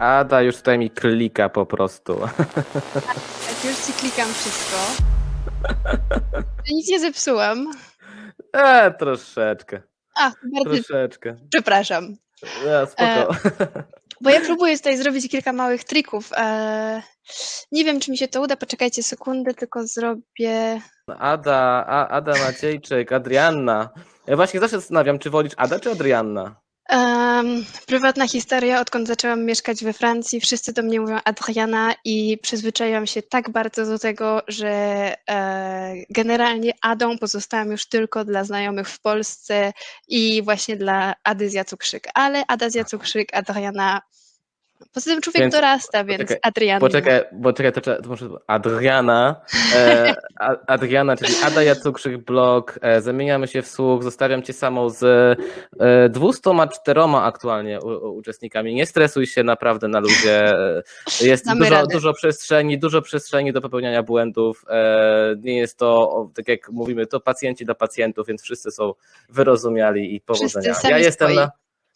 Ada już tutaj mi klika po prostu. Tak, już ci klikam wszystko. Nic nie zepsułam. E, troszeczkę, A, bardzo troszeczkę. przepraszam. E, spoko. Bo ja próbuję tutaj zrobić kilka małych trików. E, nie wiem, czy mi się to uda. Poczekajcie sekundę, tylko zrobię. Ada, A, Ada Maciejczyk, Adrianna. Ja właśnie zawsze zastanawiam, czy wolisz Ada czy Adrianna? Em, prywatna historia, odkąd zaczęłam mieszkać we Francji, wszyscy do mnie mówią Adriana i przyzwyczaiłam się tak bardzo do tego, że e, generalnie Adą pozostałam już tylko dla znajomych w Polsce i właśnie dla Ady z Jacukrzyk. Ale Ada z Jacukrzyk, Adriana. Poza tym człowiek Więc- dorasta, więc poczekaj, Adriana. Poczekaj, poczekaj, to, trzeba- to może Adriana, e, Adriana, czyli Ada Jacukrzyk blog, e, zamieniamy się w słuch, zostawiam cię samą z e, 204 aktualnie u, u, uczestnikami. Nie stresuj się naprawdę na ludzie, e, jest dużo, radę. dużo przestrzeni, dużo przestrzeni do popełniania błędów, e, nie jest to, tak jak mówimy, to pacjenci dla pacjentów, więc wszyscy są wyrozumiali i powodzenia. Ja jestem na,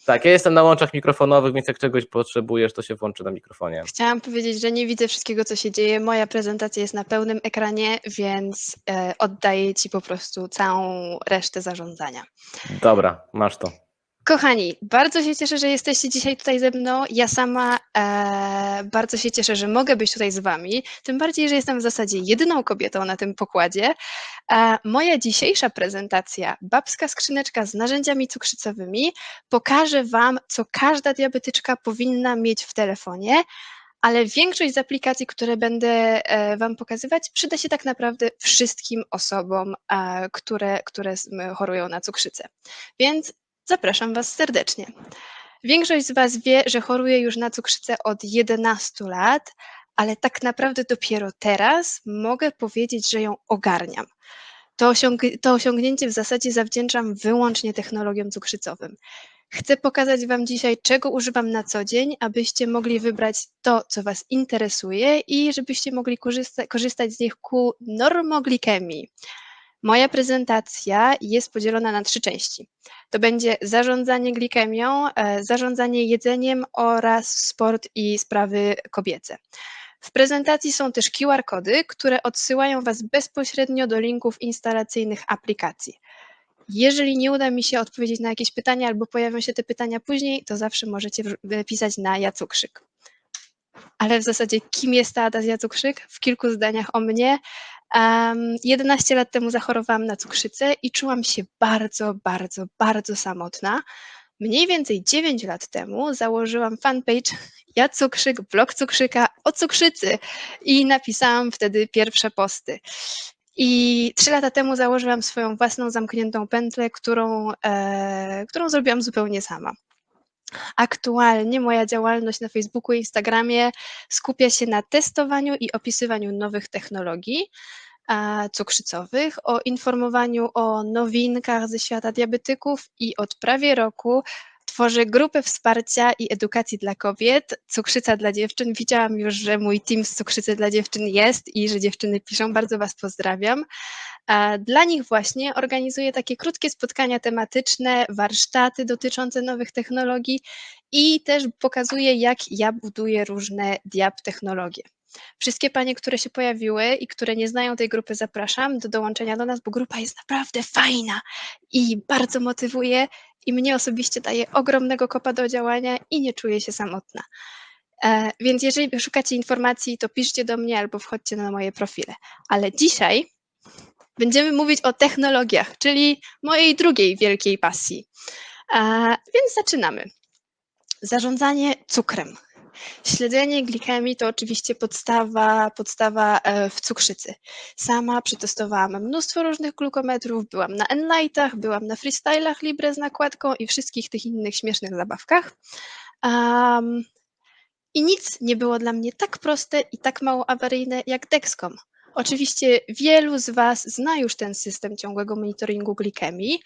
tak, ja jestem na łączach mikrofonowych, więc jak czegoś potrzebujesz, to się włączy na mikrofonie. Chciałam powiedzieć, że nie widzę wszystkiego, co się dzieje. Moja prezentacja jest na pełnym ekranie, więc e, oddaję Ci po prostu całą resztę zarządzania. Dobra, masz to. Kochani, bardzo się cieszę, że jesteście dzisiaj tutaj ze mną. Ja sama e, bardzo się cieszę, że mogę być tutaj z Wami. Tym bardziej, że jestem w zasadzie jedyną kobietą na tym pokładzie. E, moja dzisiejsza prezentacja, babska skrzyneczka z narzędziami cukrzycowymi, pokaże Wam, co każda diabetyczka powinna mieć w telefonie. Ale większość z aplikacji, które będę e, Wam pokazywać, przyda się tak naprawdę wszystkim osobom, e, które, które chorują na cukrzycę. Więc Zapraszam Was serdecznie. Większość z Was wie, że choruję już na cukrzycę od 11 lat, ale tak naprawdę dopiero teraz mogę powiedzieć, że ją ogarniam. To, osiąg- to osiągnięcie w zasadzie zawdzięczam wyłącznie technologiom cukrzycowym. Chcę pokazać Wam dzisiaj, czego używam na co dzień, abyście mogli wybrać to, co Was interesuje i żebyście mogli korzysta- korzystać z nich ku normoglikemii. Moja prezentacja jest podzielona na trzy części. To będzie zarządzanie glikemią, e, zarządzanie jedzeniem oraz sport i sprawy kobiece. W prezentacji są też QR-kody, które odsyłają Was bezpośrednio do linków instalacyjnych aplikacji. Jeżeli nie uda mi się odpowiedzieć na jakieś pytania albo pojawią się te pytania później, to zawsze możecie pisać na Jacukrzyk. Ale w zasadzie kim jest ta Ada Jacukrzyk? W kilku zdaniach o mnie. Um, 11 lat temu zachorowałam na cukrzycę i czułam się bardzo, bardzo, bardzo samotna. Mniej więcej 9 lat temu założyłam fanpage Ja Cukrzyk, blog Cukrzyka o cukrzycy i napisałam wtedy pierwsze posty. I trzy lata temu założyłam swoją własną zamkniętą pętlę, którą, e, którą zrobiłam zupełnie sama. Aktualnie moja działalność na Facebooku i Instagramie skupia się na testowaniu i opisywaniu nowych technologii cukrzycowych, o informowaniu o nowinkach ze świata diabetyków i od prawie roku tworzę grupę wsparcia i edukacji dla kobiet, cukrzyca dla dziewczyn. Widziałam już, że mój team z cukrzycy dla dziewczyn jest i że dziewczyny piszą. Bardzo Was pozdrawiam. Dla nich właśnie organizuję takie krótkie spotkania tematyczne, warsztaty dotyczące nowych technologii i też pokazuję, jak ja buduję różne diab technologie. Wszystkie panie, które się pojawiły i które nie znają tej grupy, zapraszam do dołączenia do nas, bo grupa jest naprawdę fajna i bardzo motywuje i mnie osobiście daje ogromnego kopa do działania i nie czuję się samotna. E, Więc jeżeli szukacie informacji, to piszcie do mnie albo wchodźcie na moje profile. Ale dzisiaj będziemy mówić o technologiach, czyli mojej drugiej wielkiej pasji. Więc zaczynamy. Zarządzanie cukrem. Śledzenie glikemii to oczywiście podstawa, podstawa e, w cukrzycy. Sama przetestowałam mnóstwo różnych glukometrów, byłam na Enlightach, byłam na freestylach Libre z nakładką i wszystkich tych innych śmiesznych zabawkach. Um, I nic nie było dla mnie tak proste i tak mało awaryjne jak Dexcom. Oczywiście wielu z Was zna już ten system ciągłego monitoringu glikemii,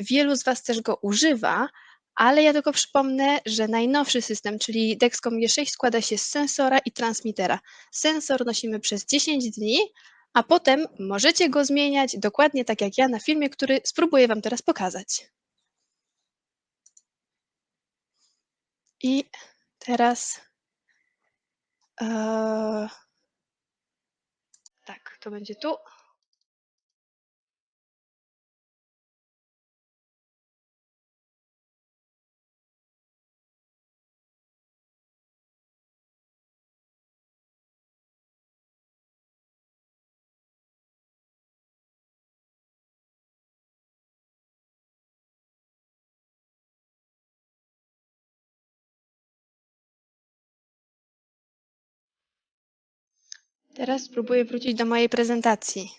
wielu z Was też go używa, ale ja tylko przypomnę, że najnowszy system, czyli Dexcom G6 składa się z sensora i transmitera. Sensor nosimy przez 10 dni, a potem możecie go zmieniać dokładnie tak jak ja na filmie, który spróbuję Wam teraz pokazać. I teraz. Tak, to będzie tu. Teraz spróbuję wrócić do mojej prezentacji.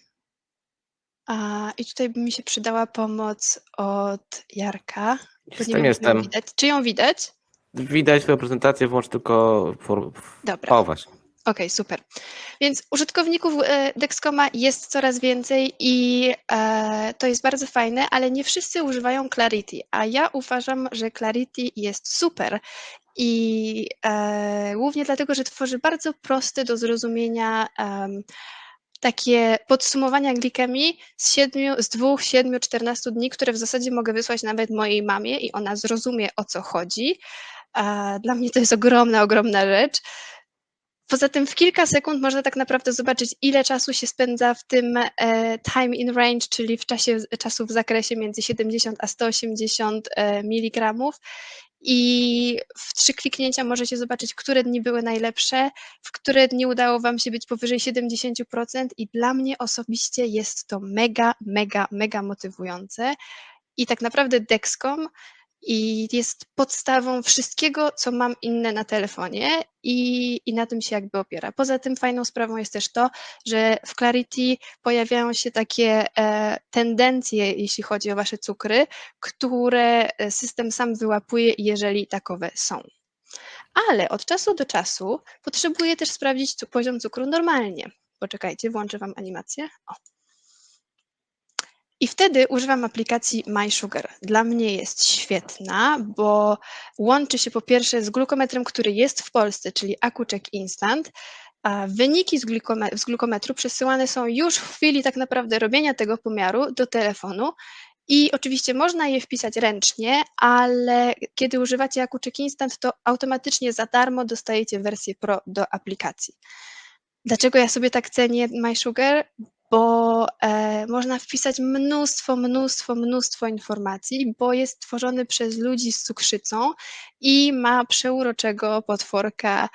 A, I tutaj by mi się przydała pomoc od Jarka. Jestem, wiem, czy ją jestem. widać. Czy ją widać? Widać twoją prezentację, włącz tylko for... Dobra. O, właśnie. Okej, super. Więc użytkowników e, Dexcoma jest coraz więcej i e, to jest bardzo fajne, ale nie wszyscy używają Clarity, a ja uważam, że Clarity jest super i e, głównie dlatego, że tworzy bardzo proste do zrozumienia em, takie podsumowania glikemii z, siedmiu, z dwóch, siedmiu, 14 dni, które w zasadzie mogę wysłać nawet mojej mamie i ona zrozumie o co chodzi. E, Dla mnie to jest ogromna, ogromna rzecz. Poza tym w kilka sekund można tak naprawdę zobaczyć, ile czasu się spędza w tym e, time in range, czyli w czasie czasu w zakresie między 70 a 180 e, miligramów. I w trzy kliknięcia możecie zobaczyć, które dni były najlepsze, w które dni udało Wam się być powyżej 70%. I dla mnie osobiście jest to mega, mega, mega motywujące. I tak naprawdę Dexcom i jest podstawą wszystkiego, co mam inne na telefonie i, i na tym się jakby opiera. Poza tym fajną sprawą jest też to, że w Clarity pojawiają się takie e, tendencje, jeśli chodzi o wasze cukry, które e, system sam wyłapuje, jeżeli takowe są. Ale od czasu do czasu potrzebuję też sprawdzić poziom cukru normalnie. Poczekajcie, włączę wam animację. O. I wtedy używam aplikacji MySugar. Dla mnie jest świetna, bo łączy się po pierwsze z glukometrem, który jest w Polsce, czyli AkuCheck Instant. A wyniki z, glukome- z glukometru przesyłane są już w chwili tak naprawdę robienia tego pomiaru do telefonu. I oczywiście można je wpisać ręcznie, ale kiedy używacie AkuCheck Instant, to automatycznie za darmo dostajecie wersję Pro do aplikacji. Dlaczego ja sobie tak cenię MySugar? Bo e, można wpisać mnóstwo, mnóstwo, mnóstwo informacji, bo jest tworzony przez ludzi z cukrzycą i ma przeuroczego potworka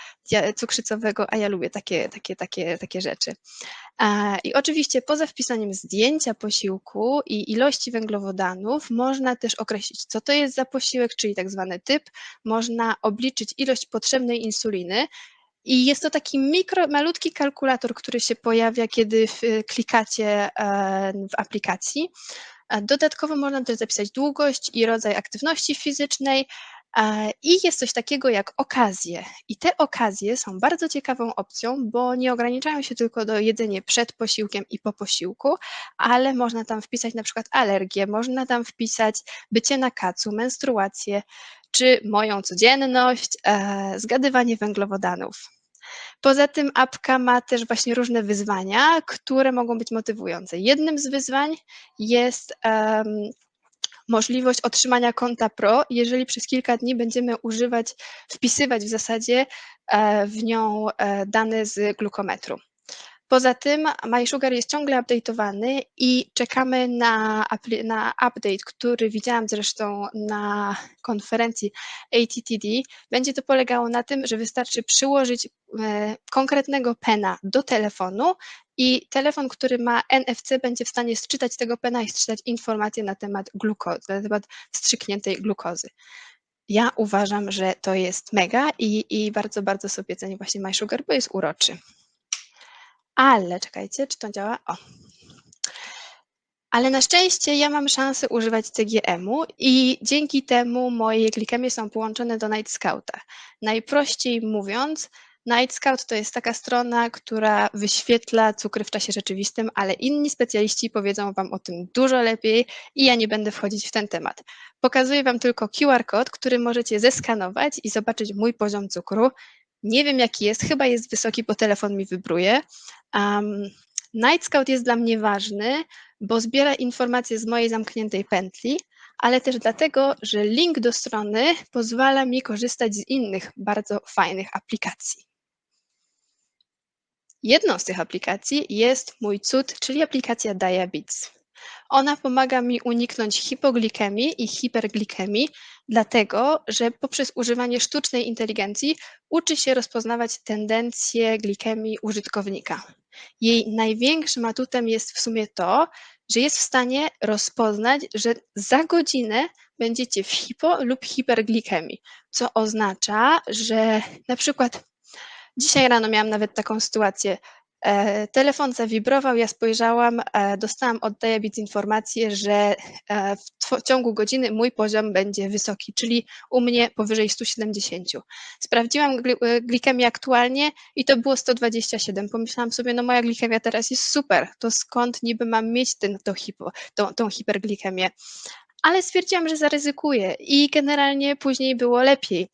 cukrzycowego, a ja lubię takie, takie, takie, takie rzeczy. E, I oczywiście poza wpisaniem zdjęcia posiłku i ilości węglowodanów, można też określić, co to jest za posiłek, czyli tak zwany typ. Można obliczyć ilość potrzebnej insuliny, i jest to taki mikro, malutki kalkulator, który się pojawia, kiedy w, klikacie e, w aplikacji. Dodatkowo można też zapisać długość i rodzaj aktywności fizycznej. I jest coś takiego jak okazje. I te okazje są bardzo ciekawą opcją, bo nie ograniczają się tylko do jedzenia przed posiłkiem i po posiłku, ale można tam wpisać na przykład alergię, można tam wpisać bycie na kacu, menstruację, czy moją codzienność, e, zgadywanie węglowodanów. Poza tym apka ma też właśnie różne wyzwania, które mogą być motywujące. Jednym z wyzwań jest em, możliwość otrzymania konta Pro, jeżeli przez kilka dni będziemy używać, wpisywać w zasadzie e, w nią e, dane z glukometru. Poza tym MySugar jest ciągle update'owany i czekamy na, na update, który widziałam zresztą na konferencji ATTD. Będzie to polegało na tym, że wystarczy przyłożyć e, konkretnego pena do telefonu i telefon, który ma NFC będzie w stanie sczytać tego pena i sczytać informacje na temat glukozy, na temat wstrzykniętej glukozy. Ja uważam, że to jest mega i, i bardzo, bardzo sobie cenię właśnie MySugar, bo jest uroczy. Ale czekajcie, czy to działa? O. Ale na szczęście ja mam szansę używać CGM-u i dzięki temu moje glikemie są połączone do Night Scouta. Najprościej mówiąc, Night Scout to jest taka strona, która wyświetla cukry w czasie rzeczywistym, ale inni specjaliści powiedzą Wam o tym dużo lepiej i ja nie będę wchodzić w ten temat. Pokazuję Wam tylko QR kod, który możecie zeskanować i zobaczyć mój poziom cukru. Nie wiem jaki jest, chyba jest wysoki, bo telefon mi wybruje. Um, Night Scout jest dla mnie ważny, bo zbiera informacje z mojej zamkniętej pętli, ale też dlatego, że link do strony pozwala mi korzystać z innych bardzo fajnych aplikacji. Jedną z tych aplikacji jest mój cud, czyli aplikacja Diabetes. Ona pomaga mi uniknąć hipoglikemii i hiperglikemii, dlatego że poprzez używanie sztucznej inteligencji uczy się rozpoznawać tendencje glikemii użytkownika. Jej największym atutem jest w sumie to, że jest w stanie rozpoznać, że za godzinę będziecie w hipo lub hiperglikemii, co oznacza, że na przykład dzisiaj rano miałam nawet taką sytuację. E, telefon zawibrował, ja spojrzałam, e, dostałam od Diabetes informację, że e, w, ciągu godziny mój poziom będzie wysoki, czyli u mnie powyżej 170. Sprawdziłam gli, glikemię aktualnie i to było 127. Pomyślałam sobie, no moja glikemia teraz jest super, to skąd niby mam mieć ten, to hipo, tą, tą hiperglikemię? Ale stwierdziłam, że zaryzykuję i generalnie później było lepiej.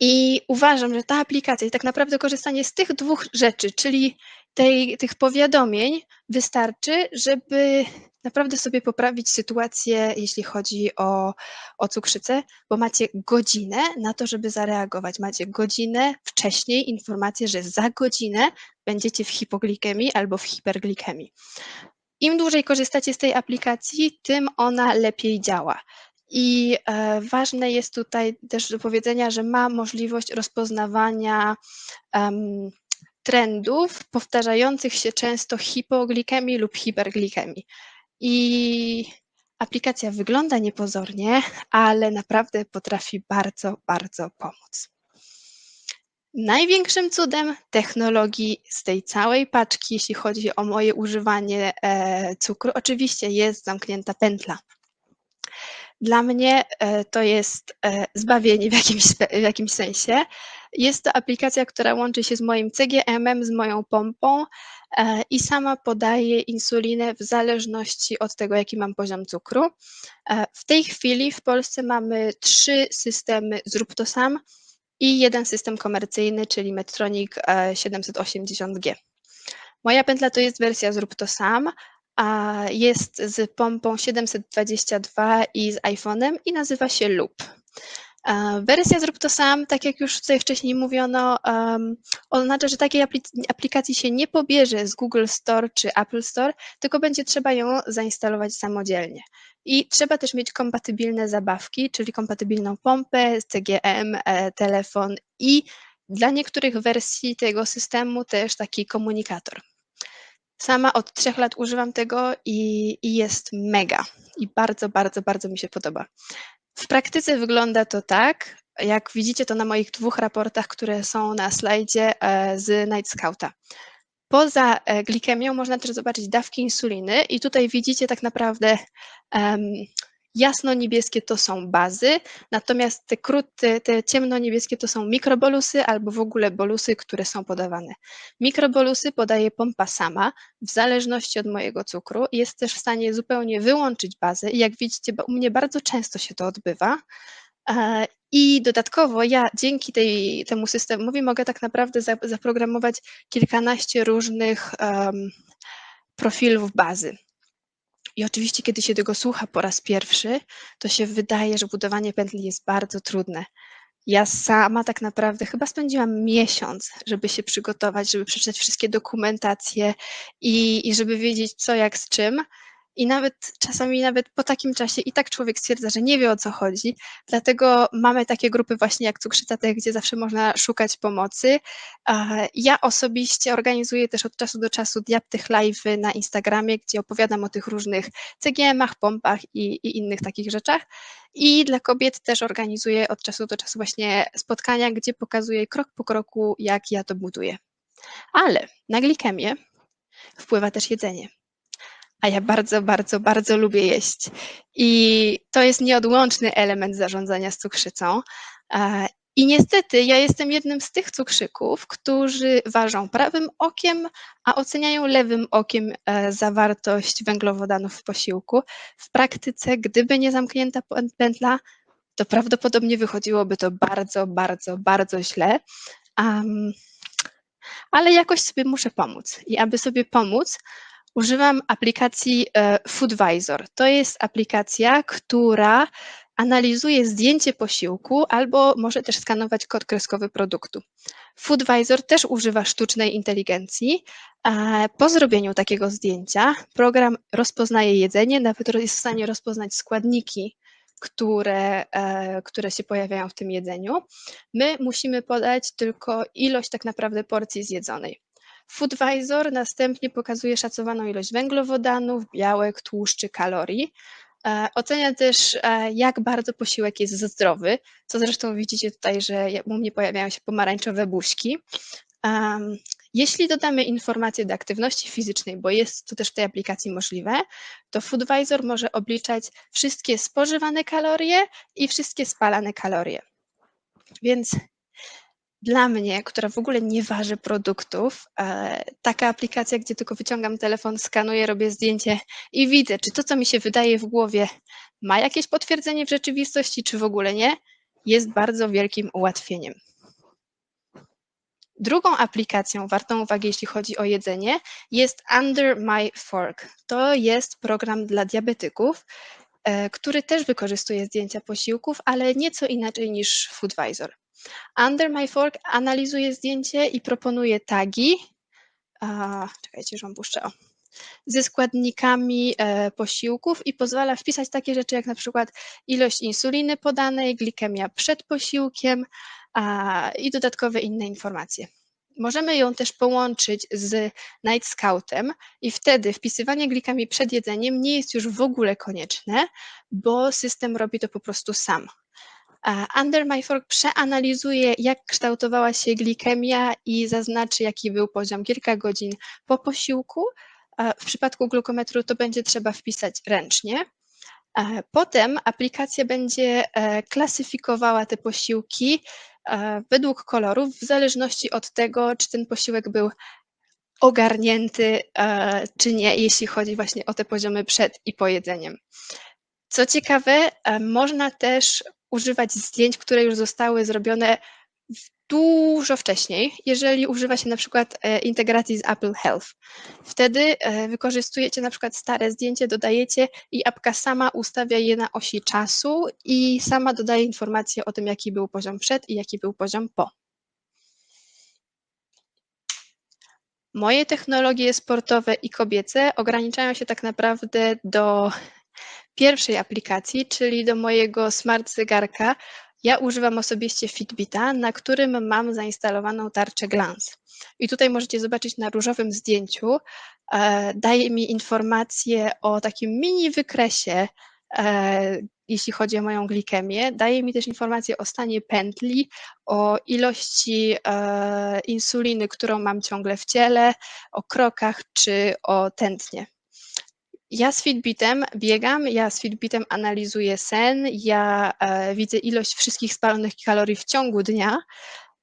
I uważam, że ta aplikacja i tak naprawdę korzystanie z tych dwóch rzeczy, czyli tej, tych powiadomień, wystarczy, żeby naprawdę sobie poprawić sytuację, jeśli chodzi o, o cukrzycę, bo macie godzinę na to, żeby zareagować. Macie godzinę wcześniej informację, że za godzinę będziecie w hipoglikemii albo w hiperglikemii. Im dłużej korzystacie z tej aplikacji, tym ona lepiej działa. I e, ważne jest tutaj też do powiedzenia, że ma możliwość rozpoznawania em, trendów powtarzających się często hipoglikemii lub hiperglikemii. I aplikacja wygląda niepozornie, ale naprawdę potrafi bardzo, bardzo pomóc. Największym cudem technologii z tej całej paczki, jeśli chodzi o moje używanie e, cukru, oczywiście jest zamknięta pętla. Dla mnie e, to jest e, zbawienie w jakimś, w jakimś sensie. Jest to aplikacja, która łączy się z moim CGM-em, z moją pompą e, i sama podaje insulinę w zależności od tego, jaki mam poziom cukru. W tej chwili w Polsce mamy trzy systemy Zrób to sam i jeden system komercyjny, czyli Medtronic e, 780G. Moja pętla to jest wersja Zrób to sam, a jest z pompą 722 i z iPhone'em i nazywa się Loop. Wersja Zrób to sam, tak jak już tutaj wcześniej mówiono, um, oznacza, że takiej apli- aplikacji się nie pobierze z Google Store czy Apple Store, tylko będzie trzeba ją zainstalować samodzielnie. I trzeba też mieć kompatybilne zabawki, czyli kompatybilną pompę, CGM, e, telefon i dla niektórych wersji tego systemu też taki komunikator. Sama od trzech lat używam tego i, i jest mega. I bardzo, bardzo, bardzo mi się podoba. W praktyce wygląda to tak, jak widzicie to na moich dwóch raportach, które są na slajdzie e, z Night Scouta. Poza e, glikemią można też zobaczyć dawki insuliny i tutaj widzicie tak naprawdę em, jasno-niebieskie to są bazy, natomiast te krótkie, te ciemno-niebieskie to są mikrobolusy albo w ogóle bolusy, które są podawane. Mikrobolusy podaje pompa sama w zależności od mojego cukru jest też w stanie zupełnie wyłączyć bazę i jak widzicie, u mnie bardzo często się to odbywa. E, I dodatkowo ja dzięki tej, temu systemowi mogę tak naprawdę za- zaprogramować kilkanaście różnych em, profilów bazy. I oczywiście, kiedy się tego słucha po raz pierwszy, to się wydaje, że budowanie pętli jest bardzo trudne. Ja sama tak naprawdę chyba spędziłam miesiąc, żeby się przygotować, żeby przeczytać wszystkie dokumentacje i, i żeby wiedzieć co, jak, z czym. I nawet czasami, nawet po takim czasie, i tak człowiek stwierdza, że nie wie o co chodzi. Dlatego mamy takie grupy właśnie jak Cukrzyca Tech, gdzie zawsze można szukać pomocy. Ja osobiście organizuję też od czasu do czasu Diaptych Live na Instagramie, gdzie opowiadam o tych różnych CGM-ach, pompach i, i innych takich rzeczach. I dla kobiet też organizuję od czasu do czasu właśnie spotkania, gdzie pokazuję krok po kroku, jak ja to buduję. Ale na glikemię wpływa też jedzenie. A ja bardzo, bardzo, bardzo lubię jeść. I to jest nieodłączny element zarządzania z cukrzycą. E, I niestety ja jestem jednym z tych cukrzyków, którzy ważą prawym okiem, a oceniają lewym okiem e, zawartość węglowodanów w posiłku. W praktyce, gdyby nie zamknięta pę- pętla, to prawdopodobnie wychodziłoby to bardzo, bardzo, bardzo źle. Am, ale jakoś sobie muszę pomóc. I aby sobie pomóc, używam aplikacji e, Foodvisor. To jest aplikacja, która analizuje zdjęcie posiłku albo może też skanować kod kreskowy produktu. Foodvisor też używa sztucznej inteligencji. Po zrobieniu takiego zdjęcia program rozpoznaje jedzenie, nawet jest w stanie rozpoznać składniki, które, e, które się pojawiają w tym jedzeniu. My musimy podać tylko ilość tak naprawdę porcji zjedzonej. Foodvisor następnie pokazuje szacowaną ilość węglowodanów, białek, tłuszczy, kalorii. E, Ocenia też, e, jak bardzo posiłek jest zdrowy, co zresztą widzicie tutaj, że u mnie pojawiają się pomarańczowe buźki. Jeśli dodamy informacje do aktywności fizycznej, bo jest to też w tej aplikacji możliwe, to Foodvisor może obliczać wszystkie spożywane kalorie i wszystkie spalane kalorie. Więc dla mnie, która w ogóle nie waży produktów, e, taka aplikacja, gdzie tylko wyciągam telefon, skanuję, robię zdjęcie i widzę, czy to, co mi się wydaje w głowie, ma jakieś potwierdzenie w rzeczywistości, czy w ogóle nie, jest bardzo wielkim ułatwieniem. Drugą aplikacją wartą uwagi, jeśli chodzi o jedzenie, jest Under My Fork. To jest program dla diabetyków, e, który też wykorzystuje zdjęcia posiłków, ale nieco inaczej niż Foodvisor. Under My Fork analizuje zdjęcie i proponuje tagi. A, czekajcie, że wam puszczę. Ze składnikami e, posiłków i pozwala wpisać takie rzeczy jak na przykład ilość insuliny podanej, glikemia przed posiłkiem a, i dodatkowe inne informacje. Możemy ją też połączyć z Night Scoutem i wtedy wpisywanie glikemii przed jedzeniem nie jest już w ogóle konieczne, bo system robi to po prostu sam. Under My Fork przeanalizuje, jak kształtowała się glikemia i zaznaczy, jaki był poziom kilka godzin po posiłku. W przypadku glukometru to będzie trzeba wpisać ręcznie. Potem aplikacja będzie e, klasyfikowała te posiłki e, według kolorów, w zależności od tego, czy ten posiłek był ogarnięty, e, czy nie, jeśli chodzi właśnie o te poziomy przed i po jedzeniem. Co ciekawe, można też używać zdjęć, które już zostały zrobione dużo wcześniej, jeżeli używa się na przykład e, integracji z Apple Health. Wtedy e, wykorzystujecie na przykład stare zdjęcie, dodajecie i apka sama ustawia je na osi czasu i sama dodaje informacje o tym, jaki był poziom przed i jaki był poziom po. Moje technologie sportowe i kobiece ograniczają się tak naprawdę do pierwszej aplikacji, czyli do mojego smart zegarka. Ja używam osobiście Fitbita, na którym mam zainstalowaną tarczę Glance. I tutaj możecie zobaczyć na różowym zdjęciu, e, daje mi informacje o takim mini wykresie, e, jeśli chodzi o moją glikemię. Daje mi też informacje o stanie pętli, o ilości e, insuliny, którą mam ciągle w ciele, o krokach czy o tętnie. Ja z Fitbitem biegam, ja z Fitbitem analizuję sen, ja e, widzę ilość wszystkich spalonych kalorii w ciągu dnia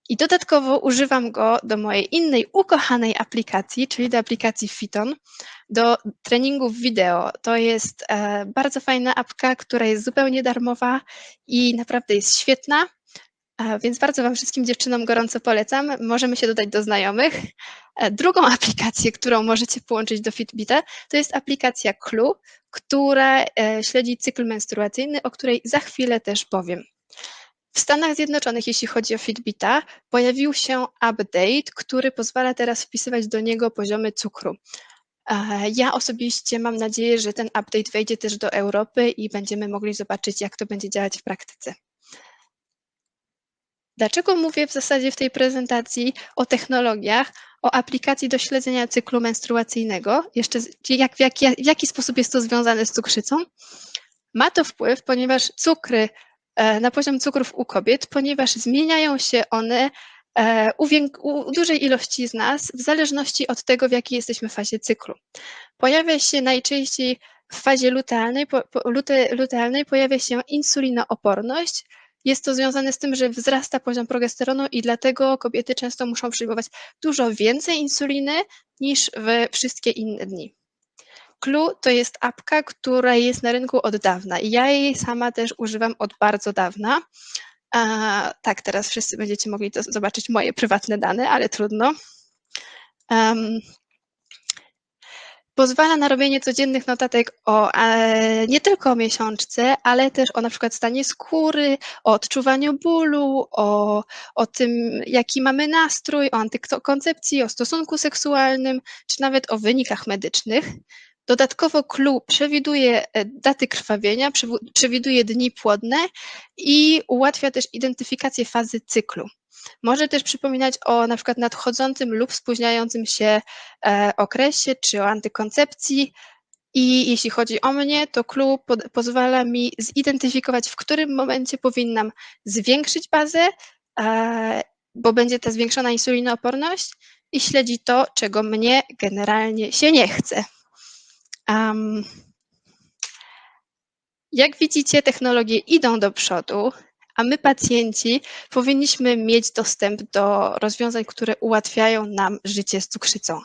i dodatkowo używam go do mojej innej ukochanej aplikacji, czyli do aplikacji Fiton, do treningów wideo. To jest e, bardzo fajna apka, która jest zupełnie darmowa i naprawdę jest świetna. Więc bardzo Wam wszystkim dziewczynom gorąco polecam. Możemy się dodać do znajomych. E, Drugą aplikację, którą możecie połączyć do Fitbita, to jest aplikacja Clue, która e, śledzi cykl menstruacyjny, o której za chwilę też powiem. W Stanach Zjednoczonych, jeśli chodzi o Fitbita, pojawił się update, który pozwala teraz wpisywać do niego poziomy cukru. E, Ja osobiście mam nadzieję, że ten update wejdzie też do Europy i będziemy mogli zobaczyć, jak to będzie działać w praktyce. Dlaczego mówię w zasadzie w tej prezentacji o technologiach, o aplikacji do śledzenia cyklu menstruacyjnego? Jeszcze jak, w, jaki, w jaki sposób jest to związane z cukrzycą? Ma to wpływ, ponieważ cukry, e, na poziom cukrów u kobiet, ponieważ zmieniają się one e, u, u dużej ilości z nas w zależności od tego, w jakiej jesteśmy fazie cyklu. Pojawia się najczęściej w fazie lutealnej, po, po, lute, lutealnej pojawia się insulinooporność, jest to związane z tym, że wzrasta poziom progesteronu i dlatego kobiety często muszą przyjmować dużo więcej insuliny niż we wszystkie inne dni. Clue to jest apka, która jest na rynku od dawna ja jej sama też używam od bardzo dawna. A, tak, teraz wszyscy będziecie mogli zobaczyć moje prywatne dane, ale trudno. Um, pozwala na robienie codziennych notatek o e, nie tylko o miesiączce, ale też o na przykład stanie skóry, o odczuwaniu bólu, o, o tym, jaki mamy nastrój, o antykoncepcji, o stosunku seksualnym, czy nawet o wynikach medycznych. Dodatkowo clue przewiduje e, daty krwawienia, przewiduje dni płodne i ułatwia też identyfikację fazy cyklu. Może też przypominać o na przykład nadchodzącym lub spóźniającym się e, okresie, czy o antykoncepcji. I jeśli chodzi o mnie, to clue pozwala mi zidentyfikować, w którym momencie powinnam zwiększyć bazę, e, bo będzie ta zwiększona insulinooporność i śledzi to, czego mnie generalnie się nie chce. Um, jak widzicie, technologie idą do przodu, a my, pacjenci, powinniśmy mieć dostęp do rozwiązań, które ułatwiają nam życie z cukrzycą.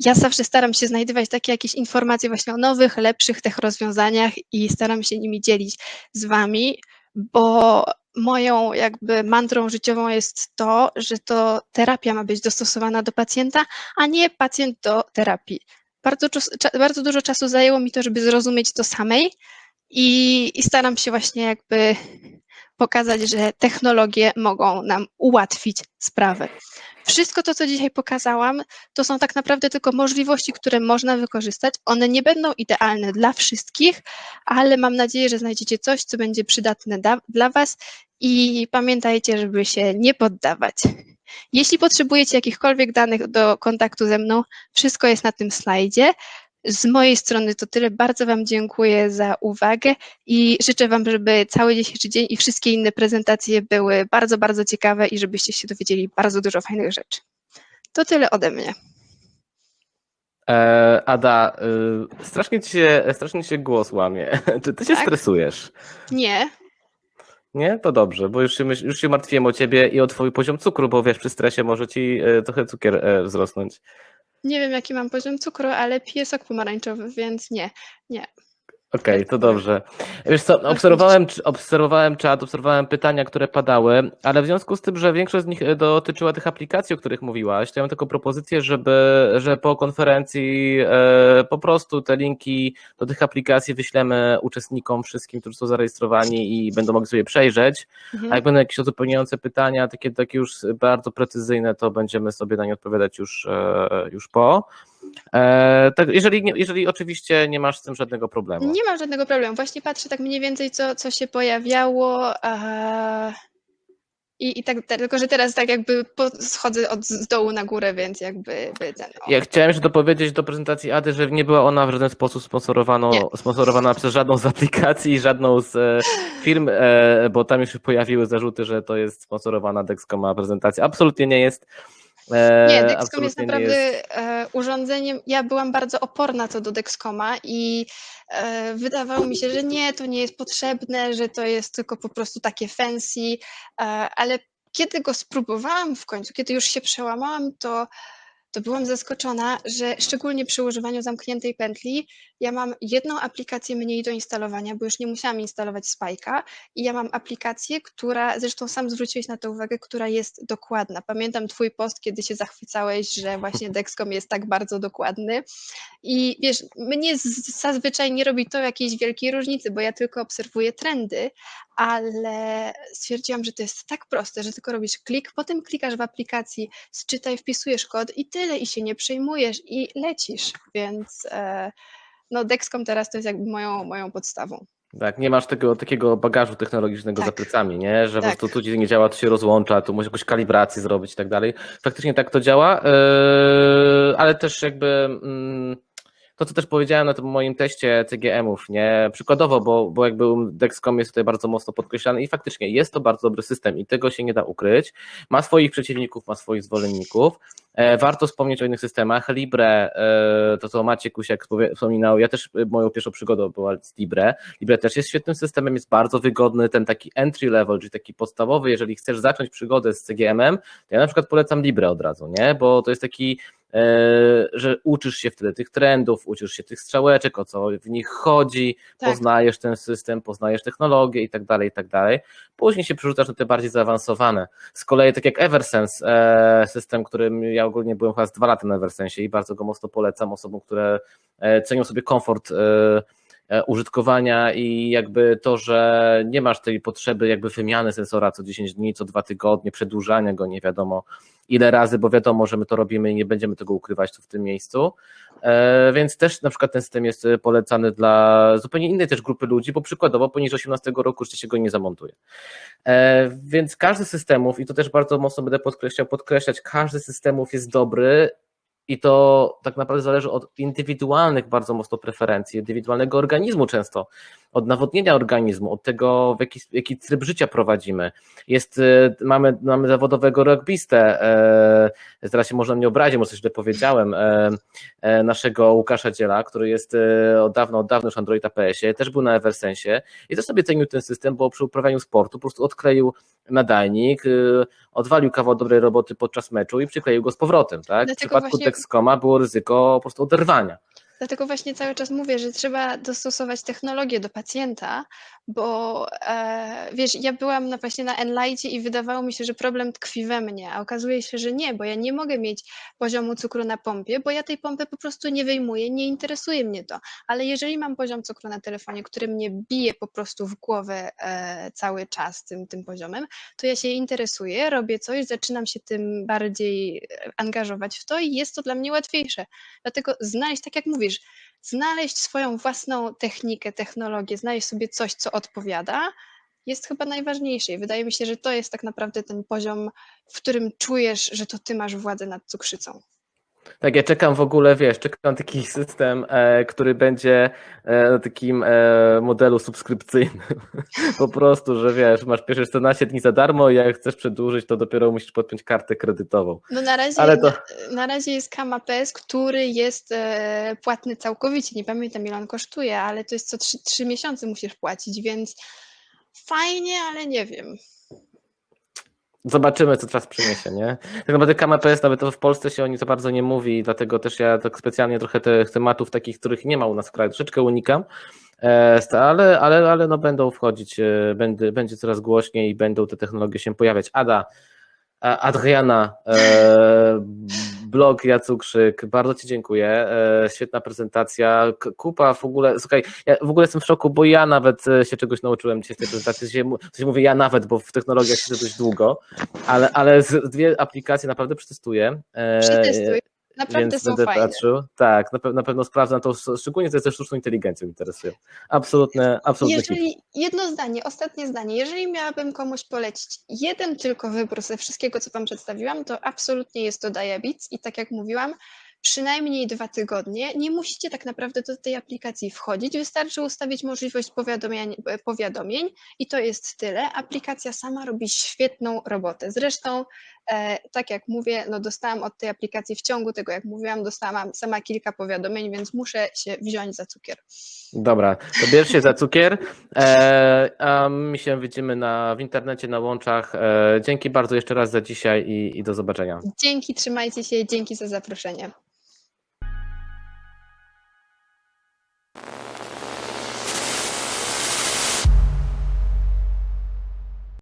Ja zawsze staram się znajdywać takie jakieś informacje właśnie o nowych, lepszych tych rozwiązaniach i staram się nimi dzielić z Wami, bo moją jakby mantrą życiową jest to, że to terapia ma być dostosowana do pacjenta, a nie pacjent do terapii. Bardzo, bardzo dużo czasu zajęło mi to, żeby zrozumieć to samej i, i staram się właśnie jakby pokazać, że technologie mogą nam ułatwić sprawę. Wszystko to, co dzisiaj pokazałam, to są tak naprawdę tylko możliwości, które można wykorzystać. One nie będą idealne dla wszystkich, ale mam nadzieję, że znajdziecie coś, co będzie przydatne da, dla Was i pamiętajcie, żeby się nie poddawać. Jeśli potrzebujecie jakichkolwiek danych do kontaktu ze mną, wszystko jest na tym slajdzie. Z mojej strony to tyle. Bardzo Wam dziękuję za uwagę i życzę Wam, żeby cały dzisiejszy dzień i wszystkie inne prezentacje były bardzo, bardzo ciekawe i żebyście się dowiedzieli bardzo dużo fajnych rzeczy. To tyle ode mnie. E, Ada, y, strasznie ci, się, strasznie ci się głos łamie. Czy ty się tak? stresujesz? Nie. Nie? To dobrze, bo już się, już się martwiłem o ciebie i o twój poziom cukru, bo wiesz, przy stresie może ci e, trochę cukier e, wzrosnąć. Nie wiem, jaki mam poziom cukru, ale piję sok pomarańczowy, więc nie, nie. Okej, okay, to dobrze. Wiesz co, obserwowałem, obserwowałem czat, obserwowałem pytania, które padały, ale w związku z tym, że większość z nich e, dotyczyła tych aplikacji, o których mówiłaś, to ja mam taką propozycję, żeby, że po konferencji e, po prostu te linki do tych aplikacji wyślemy uczestnikom, wszystkim, którzy są zarejestrowani i będą mogli sobie przejrzeć, mhm. a jak będą jakieś uzupełniające pytania, takie, takie już bardzo precyzyjne, to będziemy sobie na nie odpowiadać już, e, już po. E, tak, jeżeli, jeżeli oczywiście nie masz z tym żadnego problemu. Nie mam żadnego problemu. Właśnie patrzę tak mniej więcej, co, co się pojawiało. I, I tak, tylko że teraz tak jakby schodzę od z dołu na górę, więc jakby ten. O. Ja chciałem jeszcze dopowiedzieć do prezentacji Ady, że nie była ona w żaden sposób sponsorowana przez żadną z aplikacji, żadną z e, firm, e, bo tam już się pojawiły zarzuty, że to jest sponsorowana Dexcoma prezentacja. Absolutnie nie jest. E, nie, Dexcom jest naprawdę jest... E, urządzeniem. Ja byłam bardzo oporna co do Dexcoma i e, wydawało mi się, że nie, to nie jest potrzebne, że to jest tylko po prostu takie fancy, ale kiedy go spróbowałam w końcu, kiedy już się przełamałam, to to byłam zaskoczona, że szczególnie przy używaniu zamkniętej pętli, ja mam jedną aplikację mniej do instalowania, bo już nie musiałam instalować Spike'a i ja mam aplikację, która, zresztą sam zwróciłeś na to uwagę, która jest dokładna. Pamiętam twój post, kiedy się zachwycałeś, że właśnie Dexcom jest tak bardzo dokładny i wiesz, mnie zazwyczaj nie robi to jakiejś wielkiej różnicy, bo ja tylko obserwuję trendy, ale stwierdziłam, że to jest tak proste, że tylko robisz klik, potem klikasz w aplikacji, czytaj, wpisujesz kod i tyle, i się nie przejmujesz i lecisz, więc e, no Dexcom teraz to jest jakby moją, moją podstawą. Tak, nie masz tego takiego bagażu technologicznego tak. za plecami, nie? Że tak. po prostu tu nie działa, to się rozłącza, tu musisz jakąś kalibrację zrobić i tak dalej. Faktycznie tak to działa, yy, ale też jakby. Yy, to, co też powiedziałem na tym moim teście CGM-ów, nie? Przykładowo, bo, bo jakby Dexcom jest tutaj bardzo mocno podkreślany i faktycznie jest to bardzo dobry system i tego się nie da ukryć. Ma swoich przeciwników, ma swoich zwolenników. E, warto wspomnieć o innych systemach. Libre, e, to co Maciek Kusiak wspominał, ja też e, moją pierwszą przygodą była z Libre. Libre też jest świetnym systemem, jest bardzo wygodny, ten taki entry level, czyli taki podstawowy, jeżeli chcesz zacząć przygodę z CGM-em, to ja na przykład polecam Libre od razu, nie? Bo to jest taki że uczysz się wtedy tych trendów, uczysz się tych strzałeczek, o co w nich chodzi, Tak. poznajesz ten system, poznajesz technologię i tak dalej, i tak dalej. Później się przerzucasz na te bardziej zaawansowane. Z kolei tak jak Eversense, system, którym ja ogólnie byłem chyba z dwa lata na Eversense i bardzo go mocno polecam osobom, które e, cenią sobie komfort e, e, użytkowania i jakby to, że nie masz tej potrzeby jakby wymiany sensora co 10 dni, co dwa tygodnie, przedłużania go nie wiadomo ile razy, bo wiadomo, że my to robimy i nie będziemy tego ukrywać tu w tym miejscu. E, Więc też na przykład ten system jest e, polecany dla zupełnie innej też grupy ludzi, bo przykładowo poniżej 18 roku jeszcze się go nie zamontuje. E, Więc każdy z systemów, i to też bardzo mocno będę podkreślał, podkreślać, każdy z systemów jest dobry i to tak naprawdę zależy od indywidualnych bardzo mocno preferencji, indywidualnego organizmu często, od nawodnienia organizmu, od tego, w jaki, jaki tryb życia prowadzimy. Jest, e, mamy, mamy zawodowego rugbystę, e, teraz się można mnie obrazić, może coś źle powiedziałem, e, e, naszego Łukasza Dziela, który jest e, od dawna, od dawna już Android APS-ie, też był na Eversensie i też sobie cenił ten system, bo przy uprawianiu sportu po prostu odkleił nadajnik, y, odwalił kawał dobrej roboty podczas meczu i przykleił go z powrotem. Tak? W przypadku właśnie- Dexcoma było ryzyko po prostu oderwania. Dlatego właśnie cały czas mówię, że trzeba dostosować technologię do pacjenta, bo e, wiesz, ja byłam na, właśnie na Enlightie i wydawało mi się, że problem tkwi we mnie, a okazuje się, że nie, bo ja nie mogę mieć poziomu cukru na pompie, bo ja tej pompy po prostu nie wyjmuję, nie interesuje mnie to. Ale jeżeli mam poziom cukru na telefonie, który mnie bije po prostu w głowę e, cały czas tym, tym poziomem, to ja się interesuję, robię coś, zaczynam się tym bardziej e, angażować w to i jest to dla mnie łatwiejsze. Dlatego znaleźć, tak jak mówisz, znaleźć swoją własną technikę, technologię, znaleźć sobie coś, co odpowiada, jest chyba najważniejsze. I wydaje mi się, że to jest tak naprawdę ten poziom, w którym czujesz, że to ty masz władzę nad cukrzycą. Tak, ja czekam w ogóle, wiesz, czekam na taki system, e, który będzie e, na takim e, modelu subskrypcyjnym. po prostu, że wiesz, masz pierwsze 14 dni za darmo i jak chcesz przedłużyć, to dopiero musisz podpiąć kartę kredytową. No na razie, Ale to- na, na razie jest KMAPS, który jest e, płatny całkowicie. Nie pamiętam ile on kosztuje, ale to jest co trzy, trzy miesiące musisz płacić, więc fajnie, ale nie wiem. Zobaczymy, co czas przyniesie, nie? Tak naprawdę KMPS, nawet w Polsce się o nim za bardzo nie mówi, dlatego też ja tak specjalnie trochę tych tematów takich, których nie ma u nas w kraju, troszeczkę unikam, e, ale, ale, ale no będą wchodzić, e, będzie, będzie coraz głośniej i będą te technologie się pojawiać. Ada, a- Adriana, e, blog Jacukrzyk, bardzo Ci dziękuję, e, świetna prezentacja, kupa w ogóle, słuchaj, ja w ogóle jestem w szoku, bo ja nawet e, się czegoś nauczyłem dzisiaj z tej prezentacji, się, coś mówię ja nawet, bo w technologiach siedzę dość długo, ale, ale dwie aplikacje naprawdę przetestuję. e, Przetestuj. Naprawdę Więc są będę fajne. patrzył. Tak, na, pe- na pewno sprawdzam to, szczególnie ze sztuczną inteligencją interesuje. Absolutne, absolutnie hit. Jeżeli, jedno zdanie, ostatnie zdanie. Jeżeli miałabym komuś polecić jeden tylko wybór ze wszystkiego, co Wam przedstawiłam, to absolutnie jest to Diabetes i tak jak mówiłam, przynajmniej dwa tygodnie. Nie musicie tak naprawdę do tej aplikacji wchodzić, wystarczy ustawić możliwość powiadomień, powiadomień i to jest tyle. Aplikacja sama robi świetną robotę. Zresztą, e, E, tak jak mówię, no dostałam od tej aplikacji w ciągu tego, jak mówiłam, dostałam sama kilka powiadomień, więc muszę się wziąć za cukier. Dobra, to bierz się za cukier, e, a my się widzimy na, w internecie, na łączach. E, dzięki bardzo jeszcze raz za dzisiaj i, i do zobaczenia. Dzięki, trzymajcie się, dzięki za zaproszenie.